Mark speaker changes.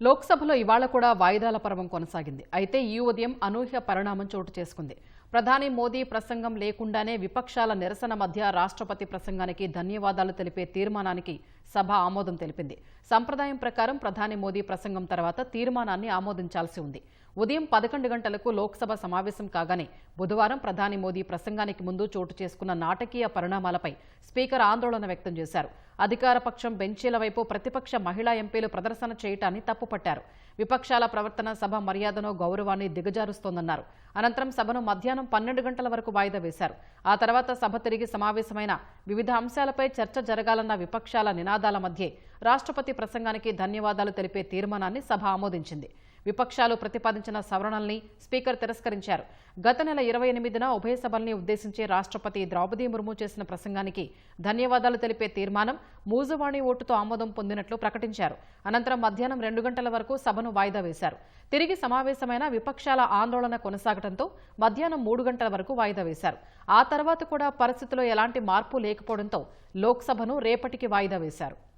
Speaker 1: లోక్సభలో ఇవాళ కూడా వాయిదాల పర్వం కొనసాగింది. అయితే ఈ ఉదయం అనూహ్య పరిణామం చోటు చేసుకుంది. ప్రధాని మోదీ ప్రసంగం లేకుండానే విపక్షాల నిరసన మధ్య రాష్ట్రపతి ప్రసంగానికి ధన్యవాదాలు తెలిపే తీర్మానానికి సభ ఆమోదం తెలిపింది. సంప్రదాయం ప్రకారం ప్రధాని మోదీ ప్రసంగం తర్వాత తీర్మానాన్ని ఆమోదించాల్సి ఉంది. ఉదయం పదకొండు గంటలకు లోక్సభ సమావేశం కాగానే బుధవారం ప్రధాని మోదీ ప్రసంగానికి ముందు చోటు చేసుకున్న నాటకీయ పరిణామాలపై స్పీకర్ ఆందోళన వ్యక్తం చేశారు. అధికార పక్షం బెంచీల వైపు ప్రతిపక్ష మహిళా ఎంపీలు ప్రదర్శన చేయటాన్ని తప్పుపట్టారు. విపక్షాల ప్రవర్తన సభ మర్యాదను గౌరవాన్ని దిగజారుస్తోందన్నారు. అనంతరం సభను మధ్యాహ్నం పన్నెండు గంటల వరకు వాయిదా వేశారు. ఆ తర్వాత సభ తిరిగి సమావేశమైన వివిధ అంశాలపై చర్చ జరగాలన్న విపక్షాల నినాదాల మధ్యే రాష్ట్రపతి ప్రసంగానికి ధన్యవాదాలు తెలిపే తీర్మానాన్ని సభ ఆమోదించింది. విపక్షాలు ప్రతిపాదించిన సవరణల్ని స్పీకర్ తిరస్కరించారు. గత నెల ఇరవై ఎనిమిదిన ఉభయ సభల్ని ఉద్దేశించి రాష్ట్రపతి ద్రౌపది ముర్ము చేసిన ప్రసంగానికి ధన్యవాదాలు తెలిపే తీర్మానం మూజువాణి ఓటుతో ఆమోదం పొందినట్లు ప్రకటించారు. అనంతరం మధ్యాహ్నం రెండు గంటల వరకు సభను వాయిదా వేశారు. తిరిగి సమావేశమైన విపక్షాల ఆందోళన కొనసాగడంతో మధ్యాహ్నం మూడు గంటల వరకు వాయిదా వేశారు. ఆ తర్వాత కూడా పరిస్థితిలో ఎలాంటి మార్పు లేకపోవడంతో లోక్సభను రేపటికి వాయిదా వేశారు.